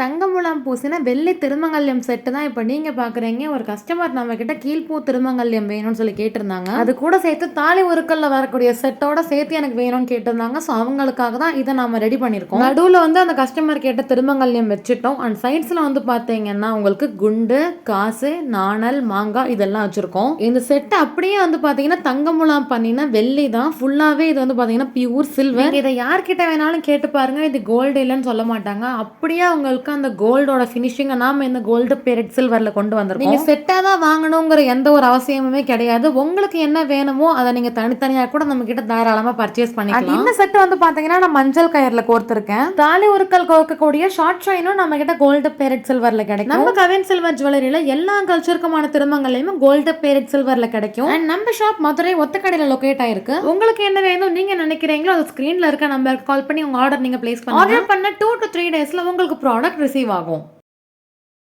தங்கமுலாம் பூசின வெள்ளி திருமங்கல்யம் செட்டு தான் இப்போ நீங்க பாக்குறீங்க. ஒரு கஸ்டமர் நம்ம கிட்ட கீழ்ப்பூ திருமங்கல்யம் வேணும்னு சொல்லி கேட்டிருந்தாங்க. அது கூட சேர்த்து தாலி உருக்கல்ல வரக்கூடிய செட்டோட சேர்த்து எனக்கு வேணும்னு கேட்டிருந்தாங்க. ஸோ அவங்களுக்காக தான் இதை நாம ரெடி பண்ணியிருக்கோம். நடுவில் வந்து அந்த கஸ்டமர் கேட்ட திருமங்கல்யம் வச்சுட்டோம். அண்ட் சைட்ஸ்ல வந்து பாத்தீங்கன்னா உங்களுக்கு குண்டு காசு நாணல் மாங்காய் இதெல்லாம் வச்சிருக்கோம். இந்த செட் அப்படியே வந்து பாத்தீங்கன்னா தங்கமுலாம் பண்ணினா வெள்ளி தான். ஃபுல்லாவே இது வந்து பாத்தீங்கன்னா பியூர் சில்வர் இதை யார்கிட்ட வேணாலும் கேட்டு பாருங்க. இது கோல்டு இல்லைன்னு சொல்ல மாட்டாங்க. அப்படியே அவங்களுக்கு அந்த கோல்டோட ஃபினிஷிங்கை நாம இந்த கோல்டு பேரட் சில்வர்ல கொண்டு வந்திருக்கோம். நீங்க செட்டாக தான் வாங்கணுங்கிற எந்த ஒரு அவசியமுமே கிடையாது. உங்களுக்கு என்ன வேணுமோ அதை நீங்க தனித்தனியா கூட நம்ம கிட்ட தாராளமா பர்ச்சேஸ் பண்ணிக்கலாம். இந்த செட் வந்து பாத்தீங்கன்னா நான் மஞ்சள் கயர்ல கோர்த்திருக்கேன். தாலி உருக்கல் கோர்க்கக்கூடிய ஷார்ட் ஷைனும் நம்ம கிட்ட கோல்டு பேரட் சில்வர்ல கிடைக்கும். நம்ம கவின் சில்வர் ஜுவல்லரியில எல்லா கல்ச்சருக்குமான திருமங்களையுமே கோல்டு பேரட் சில்வர்ல கிடைக்கும். அண்ட் நம்ம ஷாப் மதுரை ஒத்தக்கடையில லொகேட் ஆயிருக்கு. உங்களுக்கு என்ன வேணும் நீங்க நினைக்கிறீங்களோ அது ஸ்கிரீன்ல இருக்க நம்பருக்கு கால் பண்ணி உங்க ஆர்டர் நீங்க பிளேஸ் பண்ணி ஆர்டர் பண்ண டூ டு த்ரீ டேஸ்ல உங்களுக்கு ப்ராடக்ட் ரிசீவ் ஆகும்.